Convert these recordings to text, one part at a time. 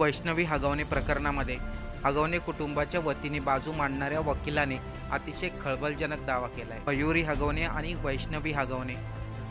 वैष्णवी हगवणे प्रकरणामध्ये हगवणे कुटुंबाच्या वतीने बाजू मांडणाऱ्या वकिलाने अतिशय खळबळजनक दावा केलाय. मयुरी हगवणे आणि वैष्णवी हगवणे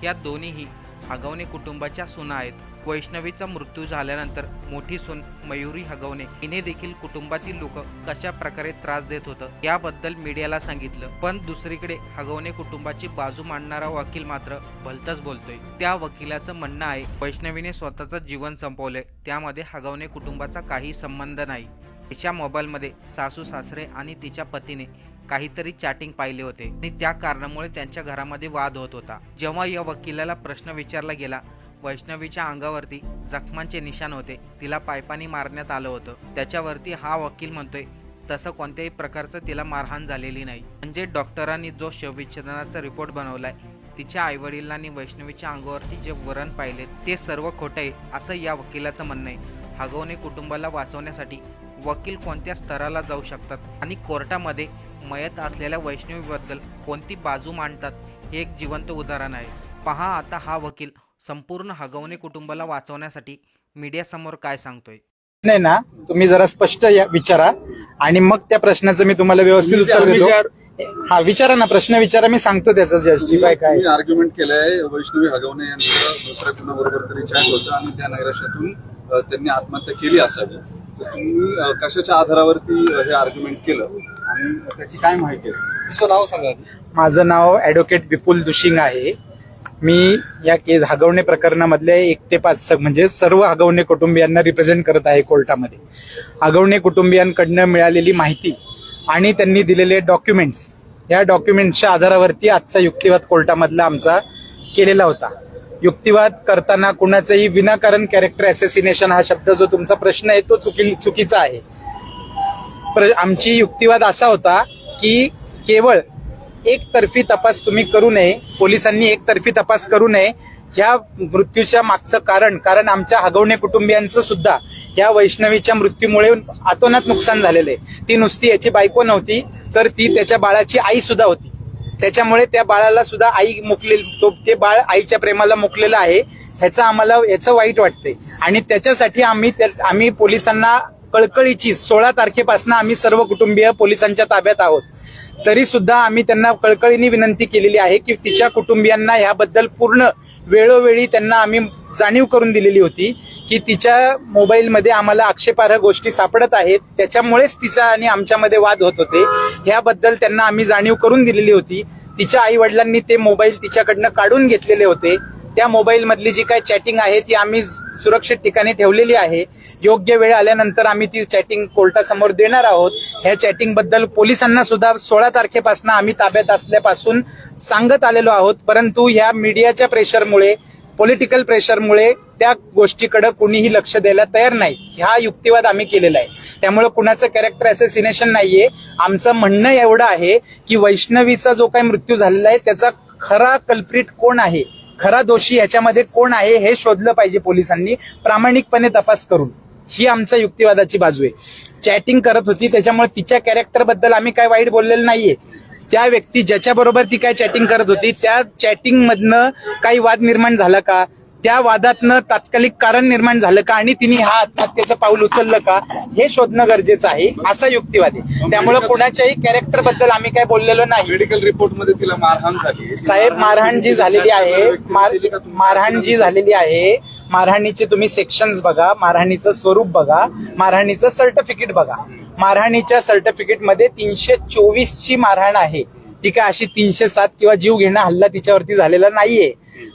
या दोन्हीही हगवणे कुटुंबाच्या सुना आहेत. वैष्णवीचा मृत्यू झाल्यानंतर मोठी सून मयुरी हगवणे. हिने देखील कुटुंबातील लोक कशा प्रकारे त्रास देत होतं याबद्दल मीडियाला सांगितलं. पण दुसरीकडे हगवणे कुटुंबाची बाजू मांडणारा वकील मात्र भलतच बोलतोय. त्या वकिलाचं म्हणणं आहे वैष्णवीने स्वतःचं जीवन संपवलंय. त्यामध्ये हगवणे कुटुंबाचा काही संबंध नाही. तिच्या मोबाईलमध्ये सासू सासरे आणि तिच्या पतीने काहीतरी चॅटिंग पाहिले होते. आणि त्या कारणामुळे त्यांच्या घरामध्ये वाद होत होता. जेव्हा या वकिलाला प्रश्न विचारला गेला वैष्णवीच्या अंगावरती जखमांचे निशाण होते. तिला पायपानी मारण्यात आलं होतं. त्याच्यावरती हा वकील म्हणतोय तसं कोणत्याही प्रकारचं तिला मारहाण झालेली नाही. म्हणजे डॉक्टरांनी जो शवविच्छेदनाचा रिपोर्ट बनवलाय तिच्या आईवडिलांनी वैष्णवीच्या अंगावरती जे वरण पाहिले ते सर्व खोटं आहे असं या वकिलाचं म्हणणं आहे. हगवणे कुटुंबाला वाचवण्यासाठी वकील कोणत्या स्तराला जाऊ शकतात आणि कोर्टामध्ये मयत असलेल्या वैष्णवीबद्दल कोणती बाजू मांडतात हे एक जिवंत उदाहरण आहे. पहा आता हा वकील संपूर्ण हगवणे कुटुंबाला वाचवण्यासाठी मीडियासमोर काय सांगतोय? नाही ना तुम्ही जरा स्पष्ट या- विचारा. आणि मग त्या प्रश्नाचं मी तुम्हाला व्यवस्थित तुम्ही उत्तर देतो. विचार- हा विचारा ना प्रश्न विचारा मी सांगतो त्याचं जस्टिफाय काय. तुम्ही आर्ग्युमेंट केलंय वैष्णवी हगवणे यांचं दुसऱ्या कुणाबरोबर तरी चॅट होतं आणि त्या नैराश्यातून अ, त्यांनी आत्महत्या केली असावी. तर तुम्ही अ, कशाच्या आधारावरती अ, हे आर्ग्युमेंट केलं? आणि त्याची काय माहिती आहे? तुमचं नाव सांगा. माझं नाव ऍडव्होकेट विपुल दुशिंग आहे. मी या केस हगवणे प्रकरणामधले एक ते पाच स- म्हणजे सर्व हगवणे कुटुंबियांना रिप्रेझेंट करत आहे कोर्टामध्ये. हगवणे कुटुंबियांकडनं मिळालेली माहिती आणि त्यांनी दिलेले डॉक्युमेंट्स या डॉक्युमेंट्सच्या आधारावरती आजचा युक्तिवाद कोर्टामधला आमचा केलेला होता. युक्तिवाद करताना कुणाचंही विनाकारण कॅरेक्टर असेसिनेशन हा शब्द जो तुमचा प्रश्न आहे तो चुकी चुकीचा आहे. प्र- आमची युक्तिवाद असा होता की केवळ एकतर्फी तपास तुम्ही करू नये. पोलिसांनी एकतर्फी तपास करू नये. ह्या मृत्यूच्या मागचं कारण कारण आमच्या हगवणे कुटुंबियांचं सुद्धा या वैष्णवीच्या मृत्यूमुळे आतोनात नुकसान झालेलं आहे. ती नुसती याची बायको नव्हती तर ती त्याच्या बाळाची आई सुद्धा होती. त्याच्यामुळे त्या बाळाला सुद्धा आई मुकले तो ते बाळ आईच्या प्रेमाला मुकलेलं आहे ह्याचं आम्हाला याचं वाईट वाटतंय. आणि त्याच्यासाठी आम्ही त्या- आम्ही पोलिसांना कळकळीची सोळा तारखेपासून आम्ही सर्व कुटुंबीय पोलिसांच्या ताब्यात आहोत. तरी सुद्धा आम्ही त्यांना कळकळीने विनंती केलेली आहे की तिच्या कुटुंबियांना याबद्दल पूर्ण वेळोवेळी त्यांना आम्ही जाणीव करून दिलेली होती की तिच्या मोबाईलमध्ये आम्हाला आक्षेपार्ह गोष्टी सापडत आहेत. त्याच्यामुळेच तिचा आणि आमच्यामध्ये वाद होत होते. ह्याबद्दल त्यांना आम्ही जाणीव करून दिलेली होती. तिच्या आई वडिलांनी ते मोबाईल तिच्याकडनं काढून घेतलेले होते. त्या मोबाईलमधली जी काही चॅटिंग आहे ती आम्ही सुरक्षित ठिकाणी ठेवलेली आहे. योग्य वेळ आल्यानंतर आम्ही ती चॅटिंग कोर्टासमोर देणार आहोत. ह्या चॅटिंगबद्दल पोलिसांना सुद्धा सोळा तारखेपासून आम्ही ताब्यात असल्यापासून सांगत आलेलो आहोत. परंतु ह्या मीडियाच्या प्रेशरमुळे पॉलिटिकल प्रेशरमुळे त्या गोष्टीकडे कुणीही लक्ष द्यायला तयार नाही. हा युक्तिवाद आम्ही केलेला आहे. त्यामुळे कुणाचं कॅरेक्टर असेसिनेशन नाहीये. आमचं म्हणणं एवढं आहे की वैष्णवीचा जो काही मृत्यू झालेला आहे त्याचा खरा कल्प्रिट कोण आहे? खरा दोषी याच्यामध्ये कोण आहे हे शोधलं पाहिजे पोलिसांनी. प्रामाणिकपणे तपास करून. ही आमचा युक्तिवादाची बाजू आहे. चॅटिंग करत होती त्याच्यामुळे तिच्या कॅरेक्टरबद्दल आम्ही काय वाईट बोललेलं नाहीये. त्या व्यक्ती ज्याच्याबरोबर ती काय चॅटिंग करत होती त्या चॅटिंग मधनं काही वाद निर्माण झाला का? त्या वादातनं तात्कालिक कारण निर्माण झालं का आणि तिने हा आत्महत्येचं पाऊल उचललं का हे शोधणं गरजेचं आहे असा युक्तिवाद. आहे त्यामुळे कुणाच्याही कॅरेक्टरबद्दल आम्ही काय बोललेलो नाही. मेडिकल रिपोर्टमध्ये तिला मारहाण झाली. साहेब मारहाण जी झालेली आहे? मारहाण जी झालेली आहे. मारहाणीचे तुम्ही सेक्शन्स बघा. मारहाणीचं स्वरूप बघा. मारहाणीचं सर्टिफिकेट बघा. मारहाणीच्या सर्टिफिकेटमध्ये तीनशे चोवीस ची मारहाण आहे. ती काय अशी तीनशे सात किंवा जीव घेणं हल्ला तिच्यावरती झालेला नाहीये.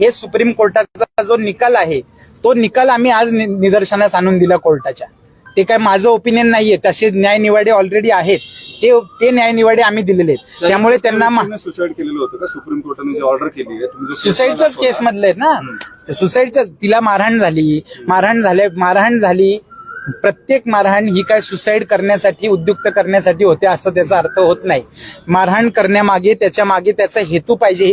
हे सुप्रीम कोर्टाचा जो निकाल आहे तो निकाल आम्ही आज निदर्शनास आणून दिला कोर्टाच्या. ते काय माझं ओपिनियन नाहीये तसे न्यायनिवाडे ऑलरेडी आहेत. ते ते न्यायनिवाडे आम्ही दिलेले आहेत. त्यामुळे त्यांना सुसाईड केलेलं होतं का? सुप्रीम कोर्टाने जी ऑर्डर केली सुसाईडच्याच केस मधले आहेत ना. सुसाईडच्या तिला मारहाण झाली. मारहाण झाले मारहाण झाली. प्रत्येक मारहाण ही काय सुसाईड करण्यासाठी उद्युक्त करण्यासाठी होते असं त्याचा अर्थ होत नाही. मारहाण करण्यामागे त्याच्यामागे त्याचा हेतू पाहिजे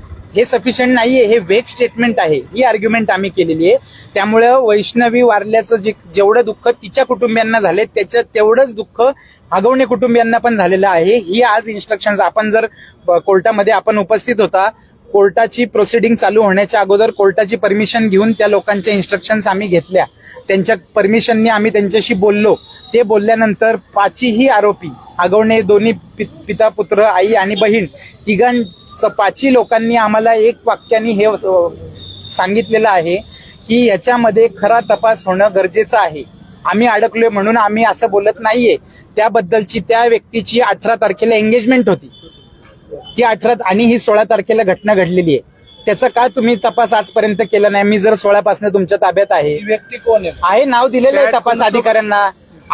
हे सफिशियंट नाहीये हे वेग स्टेटमेंट आहे. ही आर्ग्युमेंट आम्ही केलेली आहे. त्यामुळं वैष्णवी वारल्याचं जे जेवढं दुःख तिच्या कुटुंबियांना झाले त्याच्या तेवढंच दुःख आगवणे कुटुंबियांना पण झालेलं आहे. ही आज इन्स्ट्रक्शन आपण जर कोर्टामध्ये आपण उपस्थित होता कोर्टाची प्रोसिडिंग चालू होण्याच्या अगोदर कोर्टाची परमिशन घेऊन त्या लोकांच्या इन्स्ट्रक्शन्स आम्ही घेतल्या. त्यांच्या परमिशनने आम्ही त्यांच्याशी बोललो. ते बोलल्यानंतर पाचही आरोपी आगवणे दोन्ही पि- पिता पुत्र आई आणि बहीण तिघां पाचही लोकांनी आम्हाला एक वाक्याने हे सांगितलेलं आहे की याच्यामध्ये खरा तपास होणं गरजेचं आहे. आम्ही अडकलोय म्हणून आम्ही असं बोलत नाहीये. त्याबद्दलची त्या व्यक्तीची अठरा तारखेला एंगेजमेंट होती. ती अठरा आणि ही सोळा तारखेला घटना घडलेली आहे. त्याचा का तुम्ही तपास आजपर्यंत केला नाही? मी जर सोळापासून तुमच्या ताब्यात आहे. व्यक्ती कोण आहे? आहे नाव दिलेलं आहे तपास अधिकाऱ्यांना.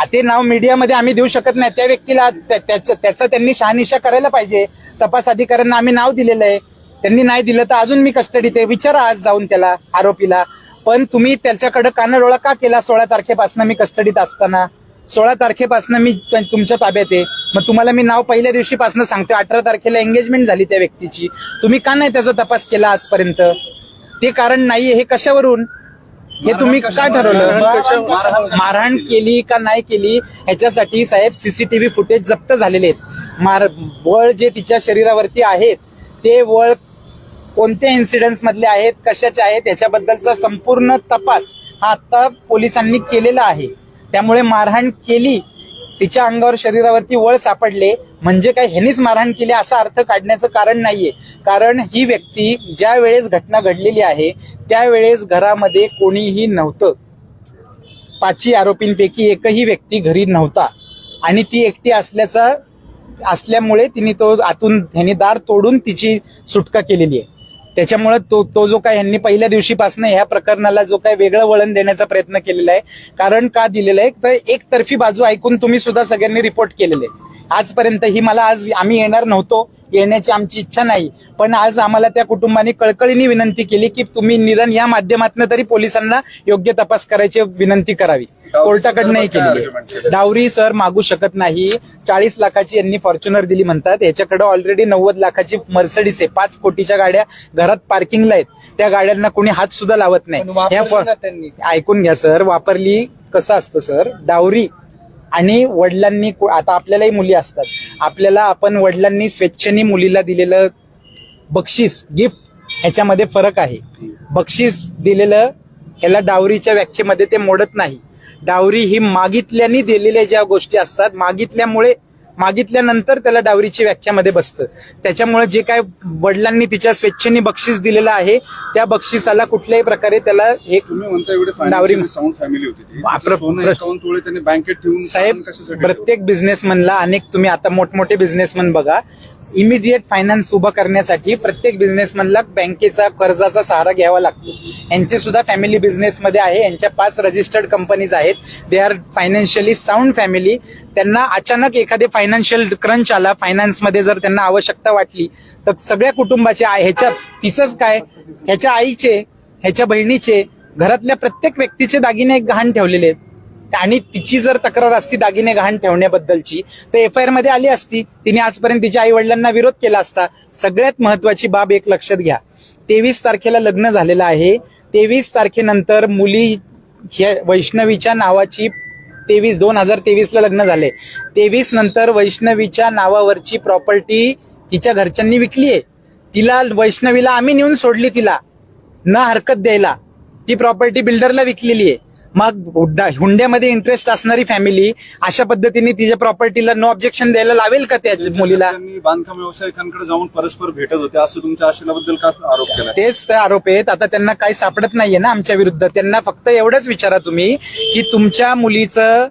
ते नाव मीडियामध्ये आम्ही देऊ शकत नाही. त्या व्यक्तीला त्याचा त्यांनी शहानिशा करायला पाहिजे. तपास अधिकाऱ्यांना आम्ही नाव दिलेलं आहे. त्यांनी नाही दिलं तर अजून मी कस्टडीत आहे विचारा आज जाऊन त्याला आरोपीला. पण तुम्ही त्याच्याकडे कानडोळा का केला? सोळा तारखेपासून मी कस्टडीत असताना. सोळा तारखेपासून मी तुमच्या ताब्यात आहे. मग तुम्हाला मी नाव पहिल्या दिवशीपासून सांगतो अठरा तारखेला एंगेजमेंट झाली त्या व्यक्तीची. तुम्ही का नाही त्याचा तपास केला आजपर्यंत? ते कारण नाहीये हे कशावरून? हे तुम्ही का ठरवलं? मारहाण- मारहाण केली का नाही केली ह्याच्यासाठी साहेब सीसीटीव्ही फुटेज जप्त झालेले आहेत. मार वळ जे तिच्या शरीरावरती आहेत ते वळ कोणत्या इन्सिडेंट्स मधले आहेत कशाचे आहेत याच्याबद्दलचा संपूर्ण तपास हा आता पोलिसांनी केलेला आहे. त्यामुळे मारहाण केली तिच्या अंगावर शरीरावरती वळ सापडले म्हणजे काय ह्यांनीच मारहाण केली असा अर्थ काढण्याचं कारण नाहीये. कारण ही व्यक्ती ज्या वेळेस घटना घडलेली आहे त्यावेळेस घरामध्ये कोणीही नव्हतं. पाचही आरोपींपैकी एकही व्यक्ती घरी नव्हता. आणि ती एकटी असल्याचा असल्यामुळे तिने तो आतून ह्यांनी दार तोडून तिची सुटका केलेली आहे. त्याच्यामुळे तो तो जो काय यांनी पहिल्या दिवशीपासून ह्या प्रकरणाला जो काय वेगळं वळण देण्याचा प्रयत्न केलेला आहे कारण का दिलेलं आहे? तर एकतर्फी बाजू ऐकून तुम्ही सुद्धा सगळ्यांनी रिपोर्ट केलेले आजपर्यंत ही मला आज आम्ही येणार नव्हतो. येण्याची आमची इच्छा नाही. पण आज आम्हाला त्या कुटुंबाने कळकळीने विनंती केली की तुम्ही निदान या माध्यमातून तरी पोलिसांना योग्य तपास करायची विनंती करावी. कोर्टाकडनंही केलं? डावरी सर मागू शकत नाही. चाळीस लाखाची यांनी फॉर्च्युनर दिली म्हणतात. याच्याकडे ऑलरेडी नव्वद लाखाची मर्सडीस आहे. पाच कोटीच्या गाड्या घरात पार्किंगला आहेत. त्या गाड्यांना कोणी हात सुद्धा लावत नाही. ऐकून घ्या सर. वापरली कसं असतं सर? डावरी आणि वडिलांनी आता आपल्यालाही मुली असतात. आपल्याला आपण वडिलांनी स्वेच्छेने मुलीला दिलेलं बक्षीस गिफ्ट ह्याच्यामध्ये फरक आहे. बक्षीस दिलेलं ह्याला डावरीच्या व्याख्येमध्ये ते मोडत नाही. डावरी ही मागितल्याने दिलेल्या ज्या गोष्टी असतात मागितल्यामुळे मागितल्यानंतर त्याला डावरीची व्याख्यामध्ये बसतं. त्याच्यामुळे जे काय वडिलांनी तिच्या स्वेच्छेने बक्षीस दिलेलं आहे त्या बक्षिसाला कुठल्याही प्रकारे त्याला एक तुम्ही म्हणता एवढे डावरी- फायनान्शियली साऊंड फॅमिली होती बँकेत ठेवून साहेब प्रत्येक बिझनेसमनला अनेक तुम्ही आता मोठमोठे बिझनेसमन बघा. इमिडिएट फायनान्स उभं करण्यासाठी प्रत्येक बिझनेसमनला बँकेचा कर्जाचा सहारा घ्यावा लागतो. यांचे सुद्धा फॅमिली बिझनेसमध्ये आहे. यांच्या पाच रजिस्टर्ड कंपनीज आहेत. They are financially sound family त्यांना अचानक एखादे फायनान्शियल क्रंच आला फायनान्समध्ये जर त्यांना आवश्यकता वाटली तर सगळ्या कुटुंबाचे ह्याच्या तिचंच काय? ह्याच्या आईचे ह्याच्या बहिणीचे घरातल्या प्रत्येक व्यक्तीचे दागिने गहाण ठेवलेले आहेत. आणि तिची जर तक्रार असती दागिने गहाण ठेवण्याबद्दलची तर एफ आय आरमध्ये आली असती तिने आजपर्यंत तिच्या आई वडिलांना विरोध केला असता सगळ्यात महत्वाची बाब एक लक्षात घ्या. तेवीस तारखेला लग्न झालेलं आहे. तेवीस तारखेनंतर मुली ह्या वैष्णवीच्या नावाची तेवीस दोन हजार तेवीस ला लग्न झाले. तेवीस नंतर वैष्णवीच्या नावावरची प्रॉपर्टी तिच्या घरच्यांनी विकली आहे. तिला वैष्णवीला आम्ही नेऊन सोडली तिला. न हरकत द्यायला. ती प्रॉपर्टी बिल्डरला विकलेली आहे. मग हुंड्यामध्ये इंटरेस्ट असणारी फॅमिली अशा पद्धतीने तिच्या प्रॉपर्टीला नो ऑब्जेक्शन द्यायला लावेल का त्या मुलीला? त्यांनी बांधकाम व्यावसायिकांकडे जाऊन परस्पर भेटत होते. असं तुमच्या आशेबद्दल का आरोप केला तेच ते आरोप आहेत. आता त्यांना काही सापडत नाहीये ना आमच्या विरुद्ध. त्यांना फक्त एवढंच विचारा तुम्ही की तुमच्या मुलीचं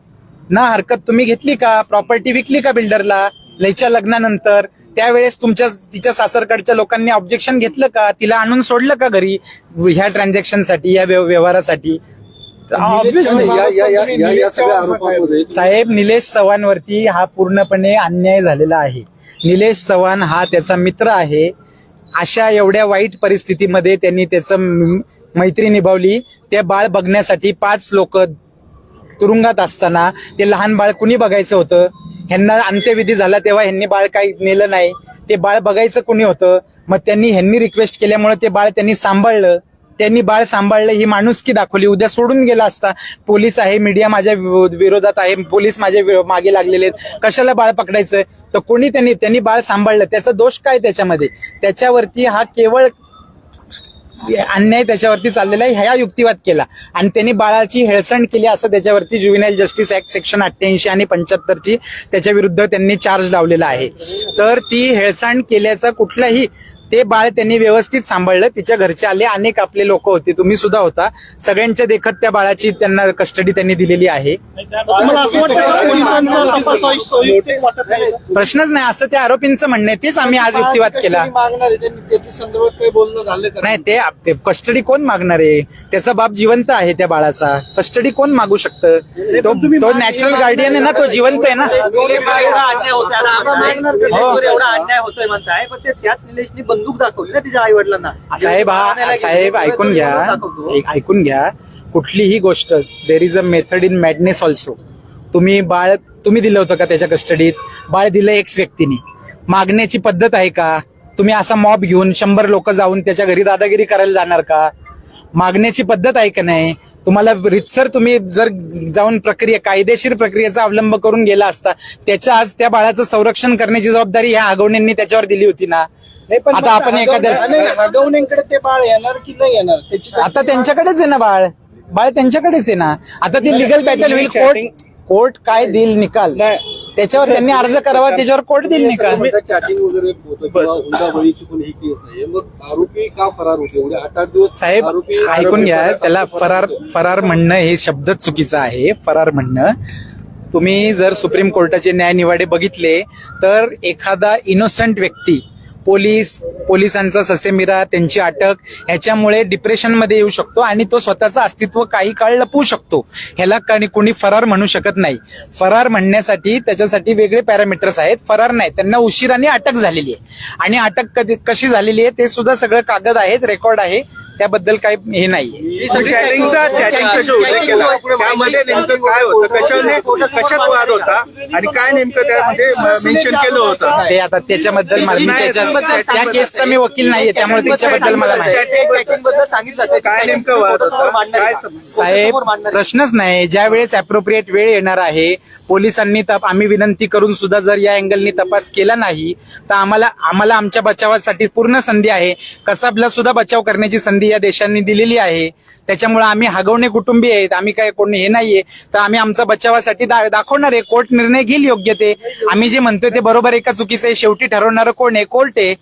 ना हरकत तुम्ही घेतली का? प्रॉपर्टी विकली का बिल्डरला लयच्या लग्नानंतर. त्यावेळेस तुमच्या तिच्या सासरकडच्या लोकांनी ऑब्जेक्शन घेतलं का? तिला आणून सोडलं का घरी? ह्या ट्रान्झॅक्शनसाठी या व्यव- व्यवहारासाठी? Obviously. या- या- या- या- या सगळ्या आरोपांमध्ये साहेब निलेश चव्हाणवरती हा पूर्णपणे अन्याय झालेला आहे. निलेश चव्हाण हा त्याचा मित्र आहे. अशा एवढ्या वाईट परिस्थितीमध्ये त्यांनी त्याचं म- मैत्री निभावली. ते बाळ बघण्यासाठी पाच लोक तुरुंगात असताना ते लहान बाळ कुणी बघायचं होतं? ह्यांना अंत्यविधी झाला तेव्हा ह्यांनी बाळ काही नेलं नाही. ते बाळ बघायचं कुणी होतं? मग त्यांनी ह्यांनी रिक्वेस्ट केल्यामुळे ते बाळ त्यांनी सांभाळलं. त्यांनी बाळ सांभाळलं ही माणुसकी दाखवली? उद्या सोडून गेला असता. पोलीस आहे मीडिया माझ्या विरोधात आहे पोलीस माझ्या मागे लागलेले आहेत. कशाला बाळ पकडायचं? तर कोणी त्यांनी त्यांनी बाळ सांभाळलं. त्याचा दोष काय त्याच्यामध्ये? त्याच्यावरती हा केवळ अन्याय त्याच्यावरती चाललेला आहे ह्या युक्तिवाद केला. आणि त्यांनी बाळाची हेळसंड केली असं त्याच्यावरती ज्युव्हिनाईल जस्टिस ऍक्ट सेक्शन अठ्ठ्याऐंशी आणि पंच्याहत्तरची त्याच्या विरुद्ध त्यांनी चार्ज लावलेला आहे. तर ती हेळसांड केल्याचा कुठलाही ते बाळ त्यांनी व्यवस्थित सांभाळलं तिच्या घरचे आले अनेक आपले लोक होते तुम्ही सुद्धा होता. सगळ्यांच्या देखत त्या बाळाची त्यांना कस्टडी त्यांनी दिलेली आहे. मला असं वाटतं की पोलिसांचा तपास हा संयुक्त वाटत नाही का? प्रश्नच नाही असं त्या आरोपींचं म्हणणं आहे तेच आम्ही आज युक्तिवाद केला. नाही ते कस्टडी कोण मागणार आहे? त्याचा बाप जिवंत आहे त्या बाळाचा. कस्टडी कोण मागू शकतं? तो तो नॅचरल गार्डियन आहे ना तो जिवंत आहे ना? एवढा अन्याय होतोय म्हणताय. पण ते त्याच निलेशनी बंदूक दाखवली ना तिच्या आई वडिलांना साहेब हा साहेब ऐकून घ्या. एक ऐकून घ्या. कुठलीही गोष्ट there is a method in madness also तुम्ही बाळ तुम्ही दिलं होतं का त्याच्या कस्टडीत बाळ दिलं एक्स व्यक्तीने. मागण्याची पद्धत आहे का? तुम्ही असा मॉब घेऊन शंभर लोक जाऊन त्याच्या घरी दादागिरी करायला जाणार का? मागण्याची पद्धत आहे का नाही? तुम्हाला रितसर तुम्ही जर जाऊन प्रक्रिया कायदेशीर प्रक्रियेचा अवलंब करून गेला असता त्याच्या आज त्या बाळाचं संरक्षण करण्याची जबाबदारी ह्या आगवण्यांनी त्याच्यावर दिली होती ना? नाही, पण आता आपण एखाद्या हगवण्यांकडे ते बाळ येणार की नाही येणार? त्याची आता त्यांच्याकडेच आहे ना बाळ. बाळ त्यांच्याकडेच आहे ना. आता ती लिगल बॅटल होईल. कोर्ट कोर्ट काय देईल निकाल? त्याच्यावर त्यांनी अर्ज करावा त्याच्यावर कोर्ट देईल निकाल. चॅटिंग वगैरे होतं किंवा हुंडाबळीची पण ही केस आहे. मग आरोपी का फरार होते? एवढे आठ आठ दिवस साहेब आरोपी ऐकून घ्या त्याला फरार फरार म्हणणं हे शब्दच चुकीचं आहे. फरार म्हणणं. तुम्ही जर सुप्रीम कोर्टाचे न्यायनिवाडे बघितले तर एखादा इनोसंट व्यक्ती पोलीस पोलिसांचा ससेमिरा त्यांची अटक ह्याच्यामुळे डिप्रेशनमध्ये येऊ शकतो आणि तो स्वतःचं अस्तित्व काही काळ लपवू शकतो. ह्याला काही कोणी फरार म्हणू शकत नाही. फरार म्हणण्यासाठी त्याच्यासाठी वेगळे पॅरामीटर्स आहेत. फरार नाही त्यांना उशिराने अटक झालेली आहे. आणि अटक कधी कशी झालेली आहे ते सुद्धा सगळं कागद आहेत रेकॉर्ड आहे. त्याबद्दल काही हे नाही चॅटिंगचा चॅटिंगचा उल्लेख केला. त्यामध्ये नेमकं काय होतं? कशाने कशात वाद होता? आणि काय नेमकं त्यामध्ये मेन्शन केलं होतं? ते आता त्याच्याबद्दल मला मी त्याच्या त्या केसचा मी वकील नाहीये त्यामुळे त्याच्याबद्दल मला माहिती Chatting बद्दल सांगितलं ते काय नेमकं वाद होतं? काय साहेब. प्रश्नच नाही. ज्या वेळेस अप्रोप्रिएट वेळ येणार आहे पोलिसांनी तप आम्ही विनंती करून सुद्धा जर या अँगलनी तपास केला नाही तर आम्हाला आम्हाला आमच्या बचावासाठी पूर्ण संधी आहे. कसाबला सुद्धा बचाव करण्याची संधी या देशांनी दिलेली आहे. त्याच्यामुळे आम्ही हगवणे कुटुंबी आहेत. आम्ही काय कोणी हे नाहीये. तर आम्ही आमचा बचावासाठी दाखवणार आहे. कोर्ट निर्णय घेईल योग्य ते. आम्ही जे म्हणतोय ते बरोबर एका चुकीचं आहे? शेवटी ठरवणारं कोण आहे? कोर्ट आहे.